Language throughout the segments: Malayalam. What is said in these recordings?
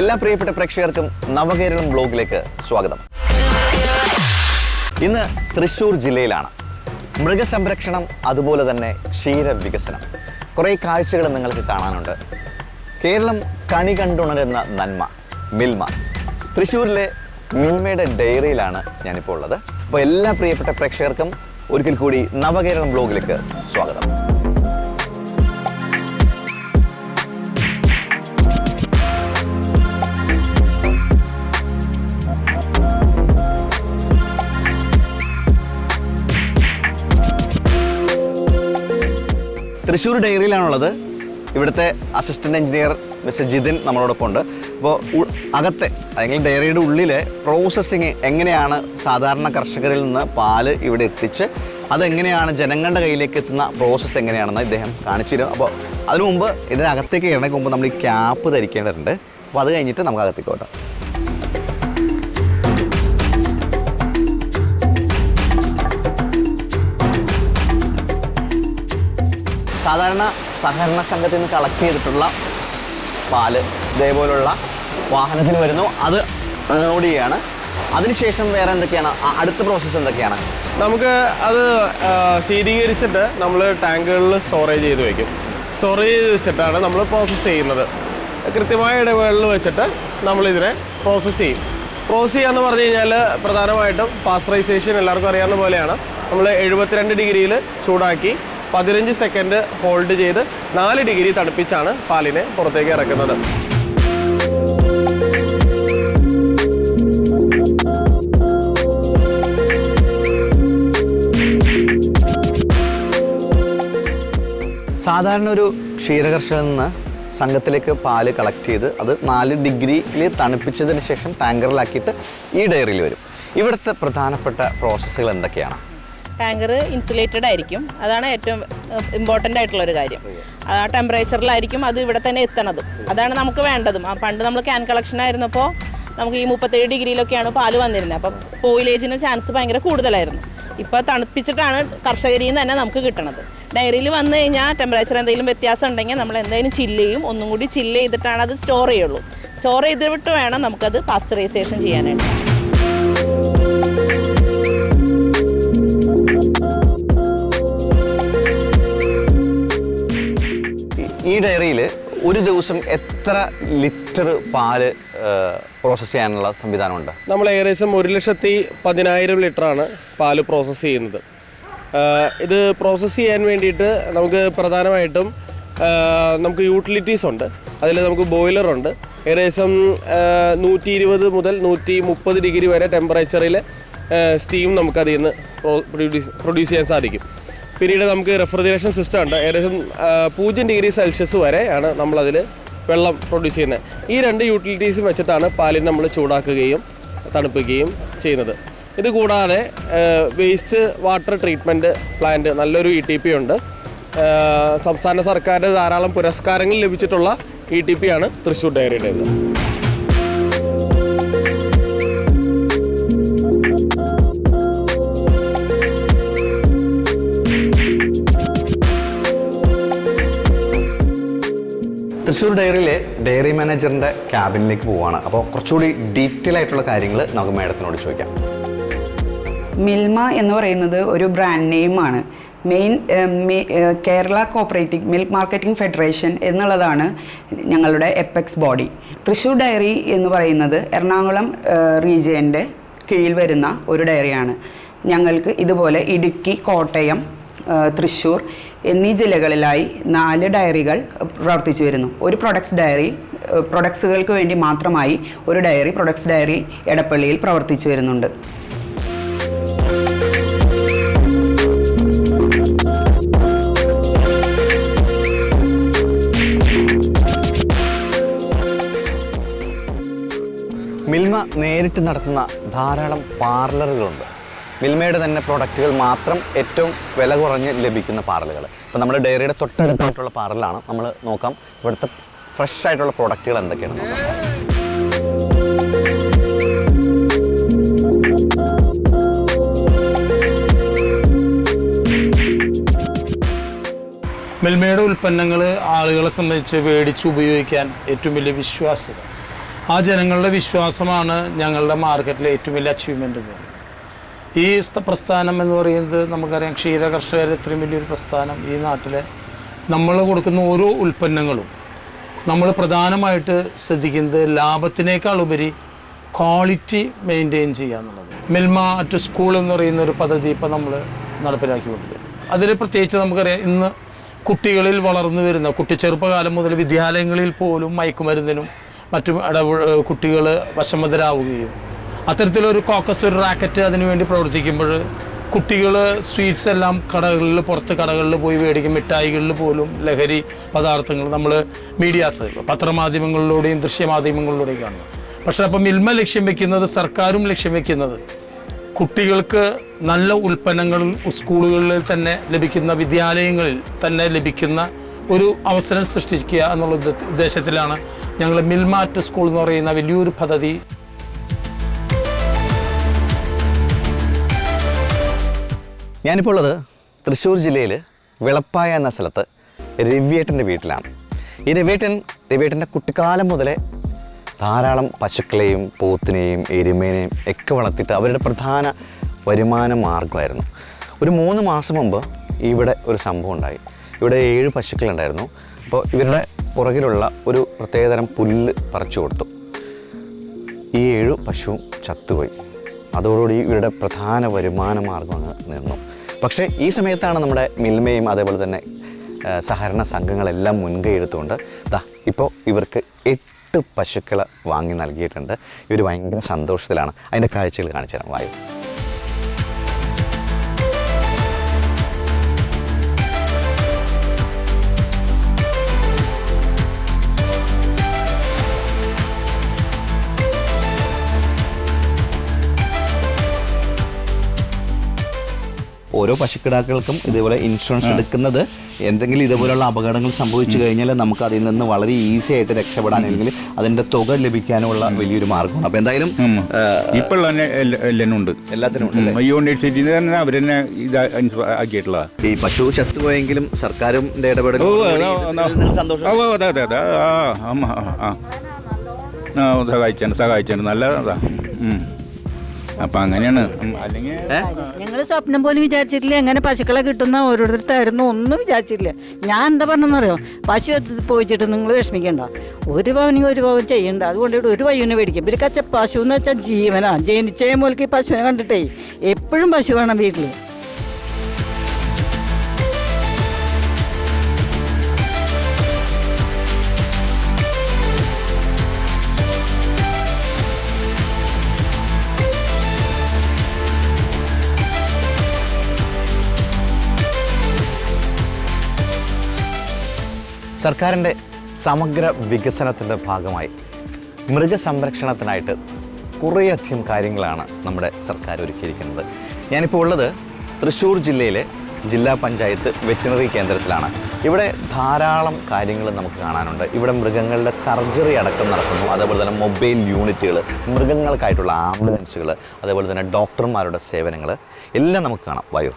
എല്ലാ പ്രിയപ്പെട്ട പ്രേക്ഷകർക്കും നവകേരളം ബ്ലോഗിലേക്ക് സ്വാഗതം. ഇന്ന് തൃശ്ശൂർ ജില്ലയിലാണ്. മൃഗസംരക്ഷണം അതുപോലെ തന്നെ ക്ഷീരവികസനം. കുറേ കാഴ്ചകൾ നിങ്ങൾക്ക് കാണാനുണ്ട്. കേരളം കണി കണ്ടുണരുന്ന നന്മ മിൽമ. തൃശ്ശൂരിലെ മിൽമയുടെ ഡയറിയിലാണ് ഞാനിപ്പോൾ ഉള്ളത്. അപ്പോൾ എല്ലാ പ്രിയപ്പെട്ട പ്രേക്ഷകർക്കും ഒരിക്കൽ കൂടി നവകേരളം ബ്ലോഗിലേക്ക് സ്വാഗതം. തൃശ്ശൂർ ഡയറിയിലാണുള്ളത്. ഇവിടുത്തെ അസിസ്റ്റന്റ് എഞ്ചിനീയർ മിസ്റ്റർ ജിതിൻ നമ്മളോടൊപ്പം ഉണ്ട് അപ്പോൾ അകത്തെ അല്ലെങ്കിൽ ഡയറിയുടെ ഉള്ളിലെ പ്രോസസ്സിങ് എങ്ങനെയാണ് സാധാരണ കർഷകരിൽ നിന്ന് പാൽ ഇവിടെ എത്തിച്ച് അതെങ്ങനെയാണ് ജനങ്ങളുടെ കയ്യിലേക്ക് എത്തുന്ന പ്രോസസ്സ് എങ്ങനെയാണെന്ന് ഇദ്ദേഹം തരും. അപ്പോൾ അതിനു മുമ്പ് ഇതിനകത്തേക്ക് ഇറങ്ങി മുമ്പ് നമ്മൾ ഈ ക്യാപ്പ് ധരിക്കേണ്ടതുണ്ട്. അപ്പോൾ അത് കഴിഞ്ഞിട്ട് നമുക്ക് അകത്തേക്ക് പോകാം സാധാരണ സഹകരണ സംഘത്തിൽ നിന്ന് കളക്ട് ചെയ്തിട്ടുള്ള പാൽ ഇതേപോലുള്ള വാഹനത്തിന് വരുന്നു. അത് അൺലോഡ് ചെയ്യാണ് അതിനുശേഷം വേറെ എന്തൊക്കെയാണ്? അടുത്ത പ്രോസസ്സ് എന്തൊക്കെയാണ്? നമുക്ക് അത് ശീതീകരിച്ചിട്ട് നമ്മൾ ടാങ്കുകളിൽ സ്റ്റോറേജ് ചെയ്ത് വയ്ക്കും സ്റ്റോറേജ് ചെയ്ത് വെച്ചിട്ടാണ് നമ്മൾ പ്രോസസ്സ് ചെയ്യുന്നത്. കൃത്യമായ ഇടവേളയിൽ വെച്ചിട്ട് നമ്മളിതിനെ പ്രോസസ്സ് ചെയ്യും. പ്രോസസ്സ് ചെയ്യാന്ന് പറഞ്ഞു കഴിഞ്ഞാൽ പ്രധാനമായിട്ടും പാസ്റ്ററൈസേഷൻ എല്ലാവർക്കും അറിയാവുന്ന പോലെയാണ്. നമ്മൾ എഴുപത്തിരണ്ട് ഡിഗ്രിയിൽ ചൂടാക്കി പതിനഞ്ച് സെക്കൻഡ് ഹോൾഡ് ചെയ്ത് നാല് ഡിഗ്രി തണുപ്പിച്ചാണ് പാലിനെ പുറത്തേക്ക് ഇറക്കുന്നത്. സാധാരണ ഒരു ക്ഷീരകർഷകൻ നിന്ന് സംഘത്തിലേക്ക് പാൽ കളക്ട് ചെയ്ത് അത് നാല് ഡിഗ്രിയിൽ തണുപ്പിച്ചതിന് ശേഷം ടാങ്കറിലാക്കിയിട്ട് ഈ ഡയറിയിൽ വരും. ഇവിടുത്തെ പ്രധാനപ്പെട്ട പ്രോസസ്സുകൾ എന്തൊക്കെയാണ്? ടാങ്കർ ഇൻസുലേറ്റഡ് ആയിരിക്കും. അതാണ് ഏറ്റവും ഇമ്പോർട്ടന്റ് ആയിട്ടുള്ള ഒരു കാര്യം. ആ ടെമ്പറേച്ചറിലായിരിക്കും അത് ഇവിടെ തന്നെ എത്തണതും. അതാണ് നമുക്ക് വേണ്ടതും. പണ്ട് നമ്മൾ ക്യാൻ കളക്ഷൻ ആയിരുന്നപ്പോൾ നമുക്ക് ഈ മുപ്പത്തേഴ് ഡിഗ്രിയിലൊക്കെയാണ് പാൽ വന്നിരുന്നത്. അപ്പം സ്പോയിലേജിന് ചാൻസ് ഭയങ്കര കൂടുതലായിരുന്നു. ഇപ്പോൾ തണുപ്പിച്ചിട്ടാണ് കർഷകരിൽ നിന്ന് തന്നെ നമുക്ക് കിട്ടണത്. ഡയറിയിൽ വന്നു കഴിഞ്ഞാൽ ടെമ്പറേച്ചർ എന്തെങ്കിലും വ്യത്യാസം ഉണ്ടെങ്കിൽ നമ്മൾ എന്തായാലും ചില്ല് ചെയ്യും. ഒന്നും കൂടി ചില്ല് ചെയ്തിട്ടാണ് അത് സ്റ്റോർ ചെയ്യുള്ളൂ. സ്റ്റോർ ചെയ്തിട്ട് വേണം നമുക്കത് പാസ്ചറൈസേഷൻ ചെയ്യാനായിട്ട്. ഈ- ഡയറിയിൽ ഒരു ദിവസം എത്ര ലിറ്റർ പാൽ പ്രോസസ്സ് ചെയ്യാനുള്ള സംവിധാനമുണ്ട്? നമ്മൾ ഏകദേശം ഒരു ലക്ഷത്തി പതിനായിരം ലിറ്ററാണ് പാൽ പ്രോസസ്സ് ചെയ്യുന്നത്. ഇത് പ്രോസസ്സ് ചെയ്യാൻ വേണ്ടിയിട്ട് നമുക്ക് പ്രധാനമായിട്ടും നമുക്ക് യൂട്ടിലിറ്റീസ് ഉണ്ട്. അതിൽ നമുക്ക് ബോയിലറുണ്ട് ഏകദേശം നൂറ്റി ഇരുപത് മുതൽ നൂറ്റി മുപ്പത് ഡിഗ്രി വരെ ടെമ്പറേച്ചറിൽ സ്റ്റീം നമുക്കതിൽ നിന്ന് പ്രൊഡ്യൂസ് പ്രൊഡ്യൂസ് ചെയ്യാൻ സാധിക്കും. പിന്നീട് നമുക്ക് റെഫ്രിജറേഷൻ സിസ്റ്റം ഉണ്ട്. ഏകദേശം പൂജ്യം ഡിഗ്രി സെൽഷ്യസ് വരെയാണ് നമ്മളതിൽ വെള്ളം പ്രൊഡ്യൂസ് ചെയ്യുന്നത്. ഈ രണ്ട് യൂട്ടിലിറ്റീസും വെച്ചിട്ടാണ് പാലിനെ നമ്മൾ ചൂടാക്കുകയും തണുപ്പിക്കുകയും ചെയ്യുന്നത്. ഇതുകൂടാതെ വേസ്റ്റ് വാട്ടർ ട്രീറ്റ്മെന്റ് പ്ലാന്റ് നല്ലൊരു ഇ ടി പി ഉണ്ട്. സംസ്ഥാന സർക്കാരിന്റെ ധാരാളം പുരസ്കാരങ്ങൾ ലഭിച്ചിട്ടുള്ള ഇ ടി പി ആണ് തൃശ്ശൂർ ഡയറിയുടേത് തൃശ്ശൂർ ഡയറിയിലെ ഡയറി മാനേജറിന്റെ ക്യാബിനിലേക്ക് പോവുകയാണ്. അപ്പോൾ കുറച്ചുകൂടി ഡീറ്റെയിൽ ആയിട്ടുള്ള കാര്യങ്ങൾ നമുക്ക് മാഡത്തിനോട് ചോദിക്കാം. മിൽമ എന്ന് പറയുന്നത് ഒരു brand നെയിമാണ്. Main Kerala cooperative milk marketing federation എന്നുള്ളതാണ് ഞങ്ങളുടെ എപ്പെക്സ് ബോഡി. തൃശ്ശൂർ ഡയറി എന്ന് പറയുന്നത് എറണാകുളം റീജിയന്റെ കീഴിൽ വരുന്ന ഒരു ഡയറിയാണ്. ഞങ്ങൾക്ക് ഇതുപോലെ ഇടുക്കി കോട്ടയം തൃശ്ശൂർ എന്നീ ജില്ലകളിലായി നാല് ഡയറികൾ പ്രവർത്തിച്ചു വരുന്നു. ഒരു പ്രൊഡക്ട്സ് ഡയറി പ്രൊഡക്ട്സുകൾക്ക് വേണ്ടി മാത്രമായി ഒരു ഡയറി പ്രൊഡക്ട്സ് ഡയറി എടപ്പള്ളിയിൽ പ്രവർത്തിച്ചു വരുന്നുണ്ട്. മിൽമ നേരിട്ട് നടത്തുന്ന ധാരാളം പാർലറുകളുണ്ട്. മിൽമയുടെ തന്നെ പ്രോഡക്റ്റുകൾ മാത്രം ഏറ്റവും വില കുറഞ്ഞ് ലഭിക്കുന്ന പാറലുകൾ. ഇപ്പോൾ നമ്മുടെ ഡയറിയുടെ തൊട്ടടുത്തായിട്ടുള്ള പാറലാണ്. നമ്മൾ നോക്കാം ഇവിടുത്തെ ഫ്രഷ് ആയിട്ടുള്ള പ്രോഡക്റ്റുകൾ എന്തൊക്കെയാണ് നോക്കാം. മിൽമയുടെ ഉൽപ്പന്നങ്ങൾ ആളുകളെ സംബന്ധിച്ച് മേടിച്ച് ഉപയോഗിക്കാൻ ഏറ്റവും വലിയ വിശ്വാസ്യത. ആ ജനങ്ങളുടെ വിശ്വാസമാണ് ഞങ്ങളുടെ മാർക്കറ്റിലെ ഏറ്റവും വലിയ അച്ചീവ്മെന്റ് എന്ന് ഈ പ്രസ്ഥാനം എന്ന് പറയുന്നത് നമുക്കറിയാം ക്ഷീര കർഷകർ ഇത്രയും വലിയൊരു പ്രസ്ഥാനം ഈ നാട്ടിലെ നമ്മൾ കൊടുക്കുന്ന ഓരോ ഉൽപ്പന്നങ്ങളും നമ്മൾ പ്രധാനമായിട്ട് ശ്രദ്ധിക്കുന്നത് ലാഭത്തിനേക്കാൾ ഉപരി ക്വാളിറ്റി മെയിന്റെയിൻ ചെയ്യുക എന്നുള്ളത്. മിൽമ അറ്റ് സ്കൂൾ എന്ന് പറയുന്ന ഒരു പദ്ധതി ഇപ്പോൾ നമ്മൾ നടപ്പിലാക്കി നടപ്പിലാക്കിക്കൊണ്ടിരിക്കുക അതിൽ പ്രത്യേകിച്ച് നമുക്കറിയാം ഇന്ന് കുട്ടികളിൽ വളർന്നു വരുന്ന കുട്ടി ചെറുപ്പകാലം മുതൽ വിദ്യാലയങ്ങളിൽ പോലും മയക്കുമരുന്നിനും മറ്റും ഇടപെ കുട്ടികൾ വശമതരാവുകയും അത്തരത്തിലൊരു കോക്കസ് ഒരു റാക്കറ്റ് അതിനുവേണ്ടി പ്രവർത്തിക്കുമ്പോൾ കുട്ടികൾ സ്വീറ്റ്സ് എല്ലാം കടകളിൽ പുറത്ത് കടകളിൽ പോയി മേടിക്കും. മിഠായികളിൽ പോലും ലഹരി പദാർത്ഥങ്ങൾ നമ്മൾ മീഡിയാസ് പത്രമാധ്യമങ്ങളിലൂടെയും ദൃശ്യമാധ്യമങ്ങളിലൂടെയും കാണുന്നു. പക്ഷേ അപ്പം മിൽമ ലക്ഷ്യം വെക്കുന്നത് സർക്കാരും ലക്ഷ്യം വെക്കുന്നത് കുട്ടികൾക്ക് നല്ല ഉൽപ്പന്നങ്ങൾ സ്കൂളുകളിൽ തന്നെ ലഭിക്കുന്ന വിദ്യാലയങ്ങളിൽ തന്നെ ലഭിക്കുന്ന ഒരു അവസരം സൃഷ്ടിക്കുക എന്നുള്ള ഉദ്ദേശത്തിലാണ് ഞങ്ങൾ മിൽമാറ്റ് സ്കൂൾ എന്ന് പറയുന്ന വലിയൊരു പദ്ധതി ഞാനിപ്പോൾ ഉള്ളത് തൃശ്ശൂർ ജില്ലയിൽ വിളപ്പായ എന്ന സ്ഥലത്ത് രവിയേട്ടന്റെ വീട്ടിലാണ്. ഈ രവിയേട്ടൻ രവിയേട്ടന്റെ കുട്ടിക്കാലം മുതലേ ധാരാളം പശുക്കളെയും പോത്തിനെയും എരുമേനെയും ഒക്കെ വളർത്തിയിട്ട് അവരുടെ പ്രധാന വരുമാന മാർഗമായിരുന്നു ഒരു മൂന്ന് മാസം മുമ്പ് ഇവിടെ ഒരു സംഭവം ഉണ്ടായി. ഇവിടെ ഏഴ് പശുക്കളുണ്ടായിരുന്നു. അപ്പോൾ ഇവരുടെ പുറകിലുള്ള ഒരു പ്രത്യേകതരം പുല്ല് പറിച്ചു കൊടുത്തു. ഈ ഏഴു പശുവും ചത്തുപോയി. അതോടുകൂടി ഇവരുടെ പ്രധാന വരുമാന മാർഗം അങ്ങ് നിന്നു. പക്ഷേ ഈ സമയത്താണ് നമ്മുടെ മിൽമയും അതേപോലെ തന്നെ സഹകരണ സംഘങ്ങളെല്ലാം മുൻകൈ എടുത്തുകൊണ്ട് ദാ ഇപ്പോൾ ഇവർക്ക് എട്ട് പശുക്കളെ വാങ്ങി നൽകിയിട്ടുണ്ട്. ഇവർ ഭയങ്കര സന്തോഷത്തിലാണ്. അതിന്റെ കാഴ്ചകൾ കാണിച്ചു തരാം. വായു. ഓരോ പശുക്കിടാക്കൾക്കും ഇതേപോലെ ഇൻഷുറൻസ് എടുക്കുന്നത് എന്തെങ്കിലും ഇതേപോലെയുള്ള അപകടങ്ങൾ സംഭവിച്ചു കഴിഞ്ഞാൽ നമുക്ക് അതിൽ നിന്ന് വളരെ ഈസി ആയിട്ട് രക്ഷപ്പെടാൻ അല്ലെങ്കിൽ അതിന്റെ തുക ലഭിക്കാനുള്ള വലിയൊരു മാർഗമാണ്. അപ്പൊ എന്തായാലും ഇപ്പോൾ എല്ലാം ഉണ്ട്. എല്ലാത്തിനും ഉണ്ട് അവർ തന്നെ ഇത് ആക്കിയിട്ടുള്ള ഈ പശു ചത്തുപോയെങ്കിലും സർക്കാരിന്റെ ഇടപെടൽ സന്തോഷം. അതെ അതെ അതെ. ആ സഹായിച്ചാണ് സഹായിച്ചാണ് നല്ലതാ ഉം. അപ്പൊ അങ്ങനെയാണ്. അല്ലെങ്കിൽ ഞങ്ങൾ സ്വപ്നം പോലും വിചാരിച്ചിട്ടില്ല. എങ്ങനെ പശുക്കളെ കിട്ടുന്ന ഓരോരുത്തരായിരുന്നു ഒന്നും വിചാരിച്ചിട്ടില്ല. ഞാൻ എന്താ പറഞ്ഞെന്നറിയോ പശു എത്തി പോയിച്ചിട്ട് നിങ്ങൾ വിഷമിക്കണ്ട. ഒരു പവനി ഒരു പവൻ ചെയ്യണ്ട. അതുകൊണ്ട് ഇവിടെ ഒരു പയ്യനെ മേടിക്കും ഇവർക്ക് കച്ച പശു എന്ന് വെച്ചാൽ ജീവനാ. ജനിച്ചേ മുതൽക്ക് ഈ പശുവിനെ കണ്ടിട്ടേ എപ്പോഴും പശു വേണം വീട്ടിൽ സർക്കാരിന്റെ സമഗ്ര വികസനത്തിന്റെ ഭാഗമായി മൃഗസംരക്ഷണത്തിനായിട്ട് കുറേയധികം കാര്യങ്ങളാണ് നമ്മുടെ സർക്കാർ ഒരുക്കിയിരിക്കുന്നത്. ഞാനിപ്പോൾ ഉള്ളത് തൃശ്ശൂർ ജില്ലയിലെ ജില്ലാ പഞ്ചായത്ത് വെറ്റിനറി കേന്ദ്രത്തിലാണ്. ഇവിടെ ധാരാളം കാര്യങ്ങൾ നമുക്ക് കാണാനുണ്ട്. ഇവിടെ മൃഗങ്ങളുടെ സർജറി അടക്കം നടക്കുന്നു. അതേപോലെ തന്നെ മൊബൈൽ യൂണിറ്റുകൾ മൃഗങ്ങൾക്കായിട്ടുള്ള ആംബുലൻസുകൾ അതേപോലെ തന്നെ ഡോക്ടർമാരുടെ സേവനങ്ങൾ എല്ലാം നമുക്ക് കാണാം. വായു.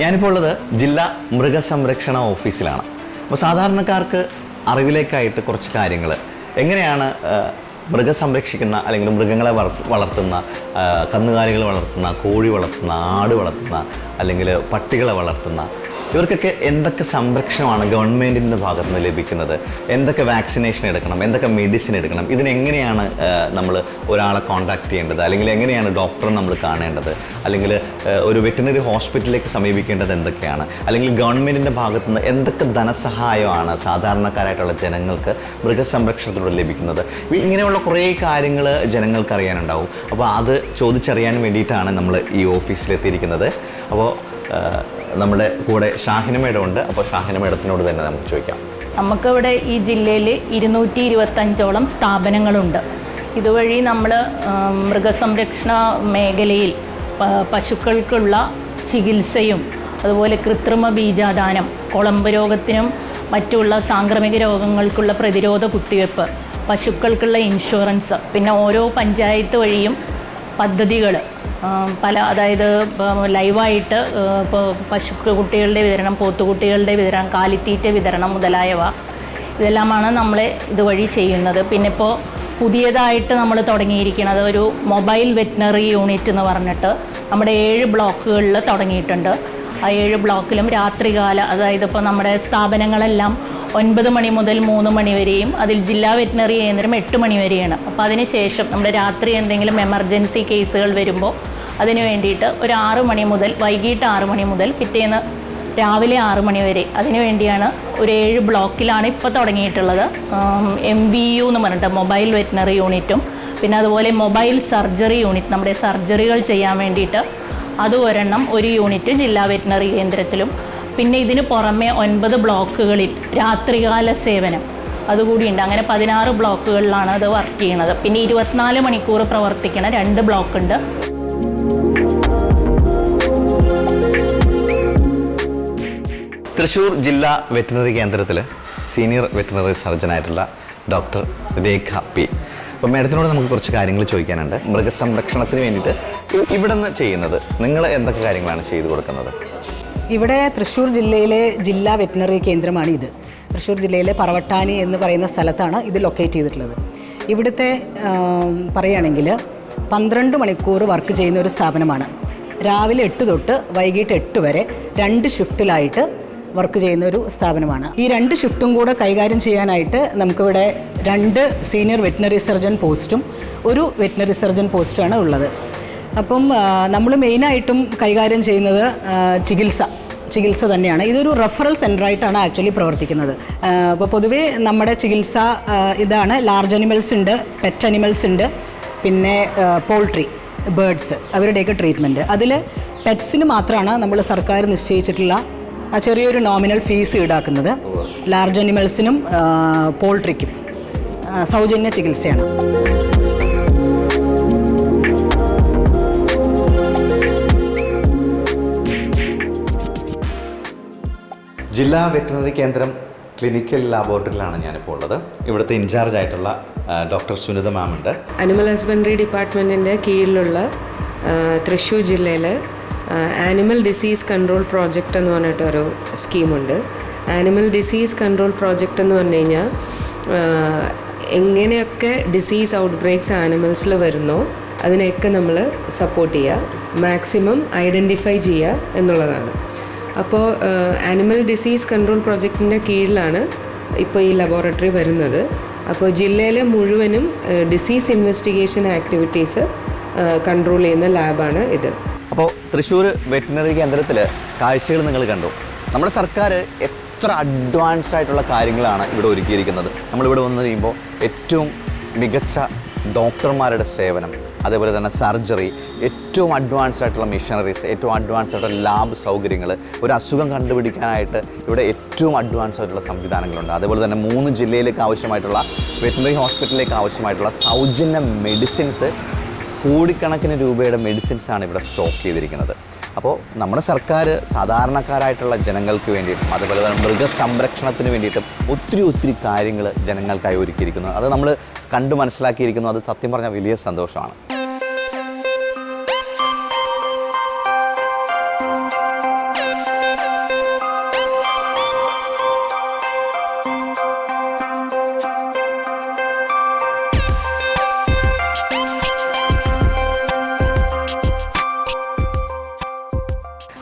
ഞാനിപ്പോൾ ഉള്ളത് ജില്ലാ മൃഗസംരക്ഷണ ഓഫീസിലാണ്. അപ്പോൾ സാധാരണക്കാർക്ക് അറിവിലേക്കായിട്ട് കുറച്ച് കാര്യങ്ങൾ എങ്ങനെയാണ് മൃഗസംരക്ഷിക്കുന്ന മൃഗം സംരക്ഷിക്കുന്ന അല്ലെങ്കിൽ മൃഗങ്ങളെ വളർത്ത- വളർത്തുന്ന കന്നുകാലികൾ വളർത്തുന്ന കോഴി വളർത്തുന്ന ആട് വളർത്തുന്ന അല്ലെങ്കിൽ പട്ടികളെ വളർത്തുന്ന ഇവർക്കൊക്കെ എന്തൊക്കെ സംരക്ഷണമാണ് ഗവൺമെന്റിന്റെ ഭാഗത്ത് നിന്ന് ലഭിക്കുന്നത്? എന്തൊക്കെ വാക്സിനേഷൻ എടുക്കണം? എന്തൊക്കെ മെഡിസിൻ എടുക്കണം? ഇതിനെങ്ങനെയാണ് നമ്മൾ ഒരാളെ കോൺടാക്ട് ചെയ്യേണ്ടത്? അല്ലെങ്കിൽ എങ്ങനെയാണ് ഡോക്ടറെ നമ്മൾ കാണേണ്ടത്? അല്ലെങ്കിൽ ഒരു വെറ്റിനറി ഹോസ്പിറ്റലിലേക്ക് സമീപിക്കേണ്ടത് എന്തൊക്കെയാണ്? അല്ലെങ്കിൽ ഗവൺമെന്റിന്റെ ഭാഗത്ത് നിന്ന് എന്തൊക്കെ ധനസഹായമാണ് സാധാരണക്കാരായിട്ടുള്ള ജനങ്ങൾക്ക് മൃഗസംരക്ഷണത്തിലൂടെ ലഭിക്കുന്നത്? ഇങ്ങനെയുള്ള കുറേ കാര്യങ്ങൾ ജനങ്ങൾക്ക് അറിയാനുണ്ടാവും. അപ്പോൾ അത് ചോദിച്ചറിയാൻ വേണ്ടിയിട്ടാണ് നമ്മൾ ഈ ഓഫീസിലെത്തിയിരിക്കുന്നത്. അപ്പോൾ നമ്മുടെ കൂടെ ഷാഹിന മേഡം ഉണ്ട് അപ്പോൾ ഷാഹിന മേഡത്തിനോട് തന്നെ നമുക്ക് ചോദിക്കാം. നമുക്കിവിടെ ഈ ജില്ലയിൽ ഇരുന്നൂറ്റി ഇരുപത്തഞ്ചോളം സ്ഥാപനങ്ങളുണ്ട്. ഇതുവഴി നമ്മൾ മൃഗസംരക്ഷണ മേഖലയിൽ പശുക്കൾക്കുള്ള ചികിത്സയും അതുപോലെ കൃത്രിമ ബീജാദാനം കുളമ്പ് രോഗത്തിനും മറ്റുള്ള സാംക്രമിക രോഗങ്ങൾക്കുള്ള പ്രതിരോധ കുത്തിവെപ്പ് പശുക്കൾക്കുള്ള ഇൻഷുറൻസ് പിന്നെ ഓരോ പഞ്ചായത്ത് വഴിയും പദ്ധതികൾ പല അതായത് ലൈവായിട്ട് ഇപ്പോൾ പശു കുട്ടികളുടെ വിതരണം പോത്തുകുട്ടികളുടെ വിതരണം കാലിത്തീറ്റ വിതരണം മുതലായവ. ഇതെല്ലാമാണ് നമ്മൾ ഇതുവഴി ചെയ്യുന്നത്. പിന്നെ ഇപ്പോൾ പുതിയതായിട്ട് നമ്മൾ തുടങ്ങിയിരിക്കുന്നത് ഒരു മൊബൈൽ വെറ്റിനറി യൂണിറ്റ് എന്ന് പറഞ്ഞിട്ട് നമ്മുടെ ഏഴ് ബ്ലോക്കുകളിൽ തുടങ്ങിയിട്ടുണ്ട്. ആ ഏഴ് ബ്ലോക്കിലും രാത്രികാല അതായത് ഇപ്പോൾ നമ്മുടെ സ്ഥാപനങ്ങളെല്ലാം ഒൻപത് മണി മുതൽ മൂന്ന് മണി വരെയും അതിൽ ജില്ലാ വെറ്റിനറി കേന്ദ്രം എട്ട് മണി വരെയാണ്. അപ്പോൾ അതിന് ശേഷം നമ്മുടെ രാത്രി എന്തെങ്കിലും എമർജൻസി കേസുകൾ വരുമ്പോൾ അതിന് വേണ്ടിയിട്ട് ഒരു ആറ് മണി മുതൽ വൈകിട്ട് ആറ് മണി മുതൽ പിറ്റേന്ന് രാവിലെ ആറ് മണി വരെ അതിനു വേണ്ടിയാണ് ഒരു ഏഴ് ബ്ലോക്കിലാണ് ഇപ്പോൾ തുടങ്ങിയിട്ടുള്ളത്. എം വി യു എന്ന് പറഞ്ഞിട്ട് മൊബൈൽ വെറ്റിനറി യൂണിറ്റും പിന്നെ അതുപോലെ മൊബൈൽ സർജറി യൂണിറ്റ് നമ്മുടെ സർജറികൾ ചെയ്യാൻ വേണ്ടിയിട്ട് അത് ഒരെണ്ണം ഒരു യൂണിറ്റ് ജില്ലാ വെറ്റിനറി കേന്ദ്രത്തിലും പിന്നെ ഇതിന് പുറമെ ഒൻപത് ബ്ലോക്കുകളിൽ രാത്രികാല സേവനം അതുകൂടിയുണ്ട്. അങ്ങനെ പതിനാറ് ബ്ലോക്കുകളിലാണ് അത് വർക്ക് ചെയ്യുന്നത്. പിന്നെ ഇരുപത്തിനാല് മണിക്കൂർ പ്രവർത്തിക്കുന്ന രണ്ട് ബ്ലോക്ക് ഉണ്ട് തൃശ്ശൂർ ജില്ലാ വെറ്റിനറി കേന്ദ്രത്തിൽ സീനിയർ വെറ്റിനറി സർജനായിട്ടുള്ള ഡോക്ടർ രേഖ പി. അപ്പോൾ മേഡത്തിനോട് നമുക്ക് കുറച്ച് കാര്യങ്ങൾ ചോദിക്കാനുണ്ട്. മൃഗസംരക്ഷണത്തിന് വേണ്ടിയിട്ട് ഇവിടെ നിന്ന് ചെയ്യുന്നത് നിങ്ങൾ എന്തൊക്കെ കാര്യങ്ങളാണ് ചെയ്തു കൊടുക്കുന്നത്? ഇവിടെ തൃശ്ശൂർ ജില്ലയിലെ ജില്ലാ വെറ്റിനറി കേന്ദ്രമാണ് ഇത്. തൃശ്ശൂർ ജില്ലയിലെ പറവട്ടാനി എന്ന് പറയുന്ന സ്ഥലത്താണ് ഇത് ലൊക്കേറ്റ് ചെയ്തിട്ടുള്ളത്. ഇവിടുത്തെ പറയുകയാണെങ്കിൽ പന്ത്രണ്ട് മണിക്കൂർ വർക്ക് ചെയ്യുന്ന ഒരു സ്ഥാപനമാണ്. രാവിലെ എട്ട് തൊട്ട് വൈകിട്ട് എട്ട് വരെ രണ്ട് ഷിഫ്റ്റിലായിട്ട് വർക്ക് ചെയ്യുന്ന ഒരു സ്ഥാപനമാണ്. ഈ രണ്ട് ഷിഫ്റ്റും കൂടെ കൈകാര്യം ചെയ്യാനായിട്ട് നമുക്കിവിടെ രണ്ട് സീനിയർ വെറ്റിനറി സർജൻ പോസ്റ്റും ഒരു വെറ്റിനറി സർജൻ പോസ്റ്റുമാണ് ഉള്ളത്. അപ്പം നമ്മൾ മെയിനായിട്ടും കൈകാര്യം ചെയ്യുന്നത് ചികിത്സ ചികിത്സ തന്നെയാണ്. ഇതൊരു റെഫറൽ സെന്ററായിട്ടാണ് ആക്ച്വലി പ്രവർത്തിക്കുന്നത്. അപ്പോൾ പൊതുവേ നമ്മുടെ ചികിത്സ ഇതാണ്. ലാർജ് അനിമൽസ് ഉണ്ട് പെറ്റ് അനിമൽസ് ഉണ്ട് പിന്നെ പോൾട്രി ബേഡ്സ് അവരുടെയൊക്കെ ട്രീറ്റ്മെന്റ് അതിൽ പെറ്റ്സിന് മാത്രമാണ് നമ്മൾ സർക്കാർ നിശ്ചയിച്ചിട്ടുള്ള ചെറിയൊരു നോമിനൽ ഫീസ് ഈടാക്കുന്നത്. ലാർജ് അനിമൽസിനും പോൾട്രിക്കും സൗജന്യ ചികിത്സയാണ്. ജില്ലാ വെറ്ററിനറി കേന്ദ്രം ക്ലിനിക്കൽ ലാബോറട്ടറിയിലാണ് ഞാനിപ്പോൾ ഉള്ളത്. ഇവിടുത്തെ ഇൻചാർജ് ആയിട്ടുള്ള ഡോക്ടർ സുനിത മാം ഉണ്ട്. അനിമൽ ഹസ്ബൻഡറി ഡിപ്പാർട്ട്മെന്റിന്റെ കീഴിലുള്ള തൃശ്ശൂർ ജില്ലയിൽ ആനിമൽ ഡിസീസ് കൺട്രോൾ പ്രോജക്റ്റ് എന്ന് പറഞ്ഞിട്ടൊരു സ്കീമുണ്ട് ആനിമൽ ഡിസീസ് കൺട്രോൾ പ്രോജക്റ്റ് എന്ന് പറഞ്ഞു കഴിഞ്ഞാൽ എങ്ങനെയൊക്കെ ഡിസീസ് ഔട്ട് ബ്രേക്സ് ആനിമൽസിൽ വരുന്നോ അതിനെയൊക്കെ നമ്മൾ സപ്പോർട്ട് ചെയ്യുക മാക്സിമം ഐഡന്റിഫൈ ചെയ്യുക എന്നുള്ളതാണ്. അപ്പോൾ ആനിമൽ ഡിസീസ് കൺട്രോൾ പ്രോജക്റ്റിന്റെ കീഴിലാണ് ഇപ്പോൾ ഈ ലബോറട്ടറി വരുന്നത്. അപ്പോൾ ജില്ലയിലെ മുഴുവനും ഡിസീസ് ഇൻവെസ്റ്റിഗേഷൻ ആക്ടിവിറ്റീസ് കൺട്രോൾ ചെയ്യുന്ന ലാബാണ് ഇത്. അപ്പോൾ തൃശ്ശൂർ വെറ്റിനറി കേന്ദ്രത്തിൽ കാഴ്ചകൾ നിങ്ങൾ കണ്ടു. നമ്മുടെ സർക്കാർ എത്ര അഡ്വാൻസ്ഡ് ആയിട്ടുള്ള കാര്യങ്ങളാണ് ഇവിടെ ഒരുക്കിയിരിക്കുന്നത്. നമ്മളിവിടെ വന്നു കഴിയുമ്പോൾ ഏറ്റവും മികച്ച ഡോക്ടർമാരുടെ സേവനം. അതേപോലെ തന്നെ സർജറി ഏറ്റവും അഡ്വാൻസ്ഡ് ആയിട്ടുള്ള മെഷീനറീസ് ഏറ്റവും അഡ്വാൻസ്ഡ് ആയിട്ടുള്ള ലാബ് സൗകര്യങ്ങൾ ഒരു അസുഖം കണ്ടുപിടിക്കാനായിട്ട് ഇവിടെ ഏറ്റവും അഡ്വാൻസ് ആയിട്ടുള്ള സംവിധാനങ്ങളുണ്ട്. അതേപോലെ തന്നെ മൂന്ന് ജില്ലയിലേക്ക് ആവശ്യമായിട്ടുള്ള വെറ്റിനറി ഹോസ്പിറ്റലിലേക്ക് ആവശ്യമായിട്ടുള്ള സൗജന്യ മെഡിസിൻസ് കോടിക്കണക്കിന് രൂപയുടെ മെഡിസിൻസാണ് ഇവിടെ സ്റ്റോക്ക് ചെയ്തിരിക്കുന്നത്. അപ്പോൾ നമ്മുടെ സർക്കാർ സാധാരണക്കാരായിട്ടുള്ള ജനങ്ങൾക്ക് വേണ്ടിയിട്ടും അതുപോലെ തന്നെ മൃഗസംരക്ഷണത്തിന് വേണ്ടിയിട്ടും ഒത്തിരി ഒത്തിരി കാര്യങ്ങൾ ജനങ്ങൾക്കായി ഒരുക്കിയിരിക്കുന്നു. അത് നമ്മൾ കണ്ടു മനസ്സിലാക്കിയിരിക്കുന്നു. അത് സത്യം പറഞ്ഞാൽ വലിയ സന്തോഷമാണ്.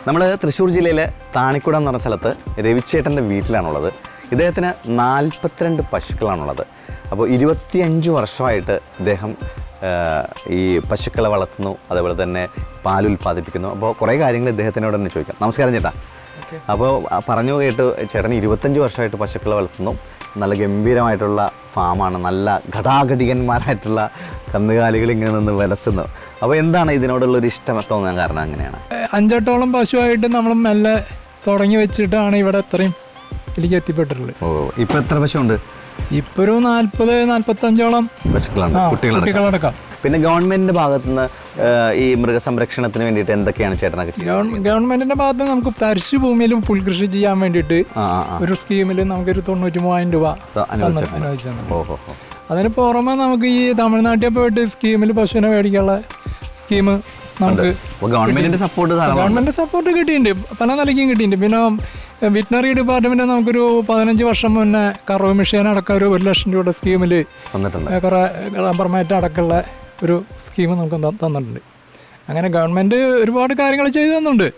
നമ്മൾ തൃശ്ശൂർ ജില്ലയിലെ താണിക്കുടം എന്ന് പറഞ്ഞ സ്ഥലത്ത് രവിച്ചേട്ടന്റെ വീട്ടിലാണുള്ളത്. ഇദ്ദേഹത്തിന് നാൽപ്പത്തിരണ്ട് പശുക്കളാണുള്ളത്. അപ്പോൾ ഇരുപത്തിയഞ്ച് വർഷമായിട്ട് ഇദ്ദേഹം ഈ പശുക്കളെ വളർത്തുന്നു അതേപോലെ തന്നെ പാൽ ഉൽപ്പാദിപ്പിക്കുന്നു. അപ്പോൾ കുറേ കാര്യങ്ങൾ ഇദ്ദേഹത്തിനോട് തന്നെ ചോദിക്കാം. നമസ്കാരം ചേട്ടാ. അപ്പോൾ പറഞ്ഞു കേട്ട് ചേട്ടൻ ഇരുപത്തഞ്ച് വർഷമായിട്ട് പശുക്കളെ വളർത്തുന്നു. നല്ല ഗംഭീരമായിട്ടുള്ള ഫാമാണ് നല്ല ഘടാഘടികന്മാരായിട്ടുള്ള കന്നുകാലികൾ ഇങ്ങനെ നിന്ന് വിലസുന്നു. അപ്പോൾ എന്താണ് ഇതിനോടുള്ള ഒരു ഇഷ്ടം? തോന്നാൻ കാരണം അങ്ങനെയാണ്. അഞ്ചെട്ടോളം പശുവായിട്ട് നമ്മൾ മെല്ലെ തുടങ്ങി വെച്ചിട്ടാണ് ഇവിടെ ഇത്രയും ഇതിലേക്ക് എത്തിപ്പെട്ടിട്ടുള്ളത്. ഓ ഇപ്പൊ എത്ര പശുണ്ട് ഇപ്പൊ ഒരു നാല്പത് നാല്പത്തഞ്ചോളം കുട്ടികളടക്കം. പിന്നെ ഗവൺമെന്റിന്റെ ഭാഗത്തുനിന്ന് നിന്ന് ഈ മൃഗസംരക്ഷണത്തിന് വേണ്ടിയിട്ട് എന്തൊക്കെയാണ് ചേട്ടനൊക്കെ ഗവൺമെന്റിന്റെ ഭാഗത്ത് നമുക്ക് തരിശു ഭൂമിയിൽ പുൽകൃഷി ചെയ്യാൻ വേണ്ടിയിട്ട് ഒരു സ്കീമിൽ നമുക്കൊരു തൊണ്ണൂറ്റി മൂവായിരം രൂപ. അനുവദിച്ചു അതിന് പുറമെ നമുക്ക് ഈ തമിഴ്നാട്ടിൽ പോയിട്ട് സ്കീമിൽ പശുവിനെ മേടിക്കാനുള്ള സ്കീം നമുക്ക് ഗവൺമെന്റിന്റെ സപ്പോർട്ട് ഗവൺമെന്റ് സപ്പോർട്ട് കിട്ടിയിട്ടുണ്ട്. പല നിലയ്ക്കും കിട്ടിയിട്ടുണ്ട്. പിന്നെ വെറ്റിനറി ഡിപ്പാർട്ട്മെന്റ് നമുക്കൊരു പതിനഞ്ച് വർഷം മുന്നേ കറവ് മെഷീൻ അടക്കം ഒരു ഒരു ലക്ഷം രൂപയുടെ സ്കീമിൽ കുറേ റബ്ബർ മാറ്റ് അടക്കമുള്ള ഒരു സ്കീം നമുക്ക് തന്നിട്ടുണ്ട്. അങ്ങനെ ഗവൺമെന്റ് ഒരുപാട് കാര്യങ്ങൾ ചെയ്തു തന്നുണ്ട്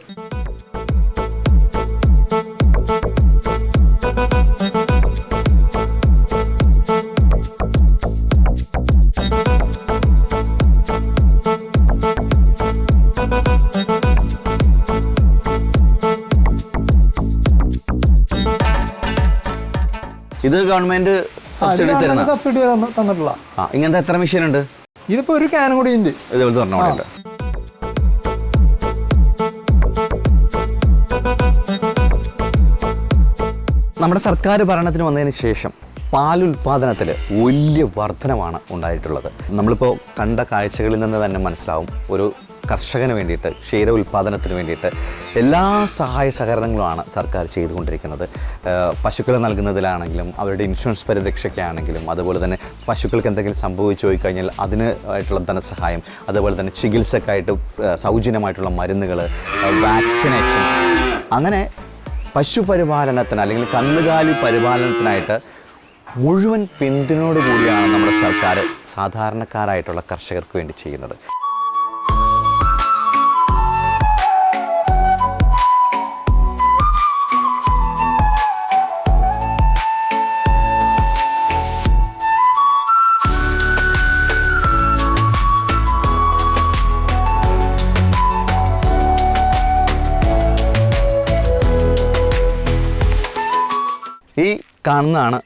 ഇത് ഗവൺമെന്റ് സബ്സിഡി തരുന്ന. സബ്സിഡി തന്നിട്ടുള്ള. ആ ഇങ്ങനത്തെ എത്ര മെഷീൻ ഉണ്ട്? ഇതിപ്പോ ഒരു ക്യാനും കൂടി ഉണ്ട്. ഇതുപോലെ പറഞ്ഞുകൊണ്ട് നമ്മുടെ സർക്കാർ ഭരണത്തിന് വന്നതിന് ശേഷം പാലുൽപാദനത്തിൽ വലിയ വർധനമാണ് ഉണ്ടായിട്ടുള്ളത്. നമ്മളിപ്പോൾ കണ്ട കാഴ്ചകളിൽ നിന്ന് തന്നെ മനസ്സിലാവും. ഒരു കർഷകന് വേണ്ടിയിട്ട് ക്ഷീര ഉൽപ്പാദനത്തിന് വേണ്ടിയിട്ട് എല്ലാ സഹായ സഹകരണങ്ങളുമാണ് സർക്കാർ ചെയ്തുകൊണ്ടിരിക്കുന്നത്. പശുക്കൾ നൽകുന്നതിലാണെങ്കിലും അവരുടെ ഇൻഷുറൻസ് പരിരക്ഷയ്ക്കാണെങ്കിലും അതുപോലെ തന്നെ പശുക്കൾക്ക് എന്തെങ്കിലും സംഭവിച്ചു പോയി കഴിഞ്ഞാൽ അതിന് ആയിട്ടുള്ള ധനസഹായം അതുപോലെ തന്നെ ചികിത്സക്കായിട്ട് സൗജന്യമായിട്ടുള്ള മരുന്നുകൾ വാക്സിനേഷൻ. അങ്ങനെ പശുപരിപാലനത്തിന് അല്ലെങ്കിൽ കന്നുകാലി പരിപാലനത്തിനായിട്ട് മുഴുവൻ പിന്തുണയോടുകൂടിയാണ് നമ്മുടെ സർക്കാർ സാധാരണക്കാരായിട്ടുള്ള കർഷകർക്ക് വേണ്ടി ചെയ്യുന്നത്. കാണുന്നതാണ്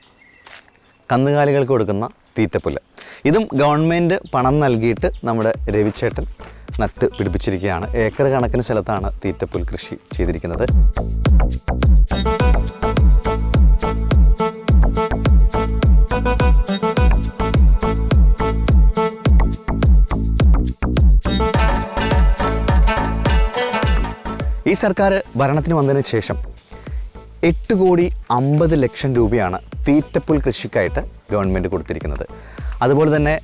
കന്നുകാലികൾക്ക് കൊടുക്കുന്ന തീറ്റപ്പുല്ല്. ഇതും ഗവൺമെന്റ് പണം നൽകിയിട്ട് നമ്മുടെ രവിച്ചേട്ടൻ നട്ട് പിടിപ്പിച്ചിരിക്കുകയാണ്. ഏക്കർ കണക്കിന് സ്ഥലത്താണ് തീറ്റപ്പുൽ കൃഷി ചെയ്തിരിക്കുന്നത്. ഈ സർക്കാർ ഭരണത്തിന് വന്നതിന് ശേഷം എട്ട് കോടി അമ്പത് ലക്ഷം രൂപയാണ് തീറ്റപ്പുൽ കൃഷിക്കായിട്ട് ഗവൺമെന്റ് കൊടുത്തിരിക്കുന്നത്. അതുപോലെ തന്നെ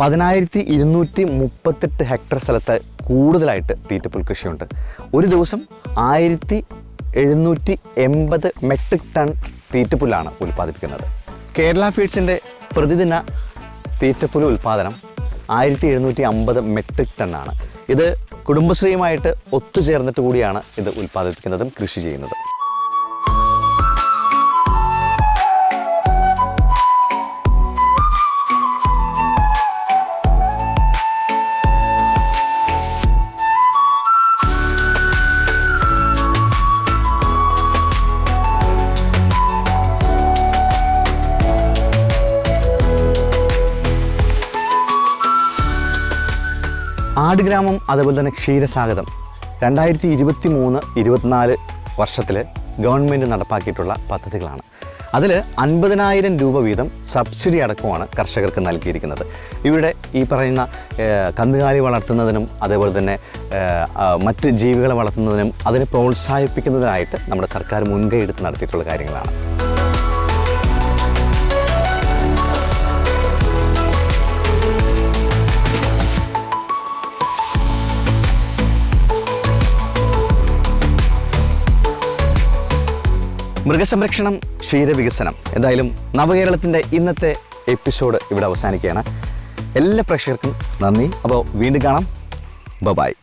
പതിനായിരത്തി ഇരുന്നൂറ്റി മുപ്പത്തെട്ട് ഹെക്ടർ സ്ഥലത്ത് കൂടുതലായിട്ട് തീറ്റപ്പുൽ കൃഷിയുണ്ട്. ഒരു ദിവസം ആയിരത്തി എഴുന്നൂറ്റി എൺപത് മെട്രിക് ടൺ തീറ്റപ്പുല്ലാണ് ഉൽപ്പാദിപ്പിക്കുന്നത്. കേരള ഫീഡ്സിന്റെ പ്രതിദിന തീറ്റപ്പുൽ ഉൽപ്പാദനം ആയിരത്തി എഴുന്നൂറ്റി അമ്പത് മെട്രിക് ടണ്ണാണ്. ഇത് കുടുംബശ്രീയുമായിട്ട് ഒത്തുചേർന്നിട്ട് കൂടിയാണ് ഇത് ഉൽപ്പാദിപ്പിക്കുന്നതും കൃഷി ചെയ്യുന്നതും. ആടുഗ്രാമം അതുപോലെ തന്നെ ക്ഷീരസാഗതം. രണ്ടായിരത്തി ഇരുപത്തി മൂന്ന് ഇരുപത്തിനാല് വർഷത്തിൽ ഗവൺമെന്റ് നടപ്പാക്കിയിട്ടുള്ള പദ്ധതികളാണ്. അതിൽ അൻപതിനായിരം രൂപ വീതം സബ്സിഡി അടക്കമാണ് കർഷകർക്ക് നൽകിയിരിക്കുന്നത്. ഇവിടെ ഈ പറയുന്ന കന്നുകാലി വളർത്തുന്നതിനും അതേപോലെ തന്നെ മറ്റ് ജീവികളെ വളർത്തുന്നതിനും അതിനെ പ്രോത്സാഹിപ്പിക്കുന്നതിനായിട്ട് നമ്മുടെ സർക്കാർ മുൻകൈ എടുത്ത് നടത്തിയിട്ടുള്ള കാര്യങ്ങളാണ്. മൃഗസംരക്ഷണം ക്ഷീരവികസനം എന്തായാലും നവകേരളത്തിന്റെ ഇന്നത്തെ എപ്പിസോഡ് ഇവിടെ അവസാനിക്കുകയാണ്. എല്ലാ പ്രേക്ഷകർക്കും നന്ദി. അപ്പോൾ വീണ്ടും കാണാം. ബ ബായ്